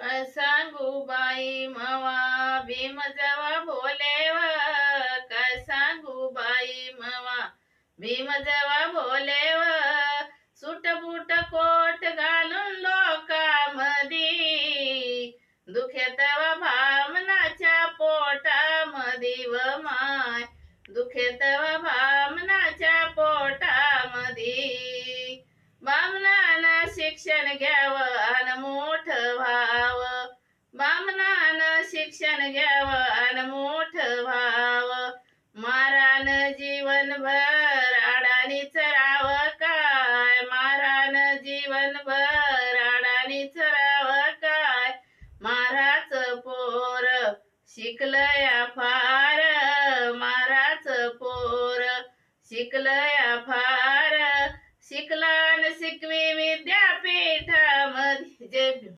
काय सांगू बाई मवा भीम जवा भोलेव काय सांगू बाई मवा भीम जवा भोलेव सुट बुट कोट घालून लोकामधी दुखेतवा भामनाच्या पोटामधी व माय. दुखेतवा भामनाच्या पोटामधी भामनानं शिक्षण घ्यावं आणि मोठ व्हा बामनान शिक्षण घ्यावं अन मोठ व्हावं. मारान जीवनभर आडानी चराव काय? मारान जीवनभर आडानी चराव काय? माराच पोर शिकलया फार. माराच पोर शिकलया फार. शिकलान शिकवी विद्यापीठामध्ये जे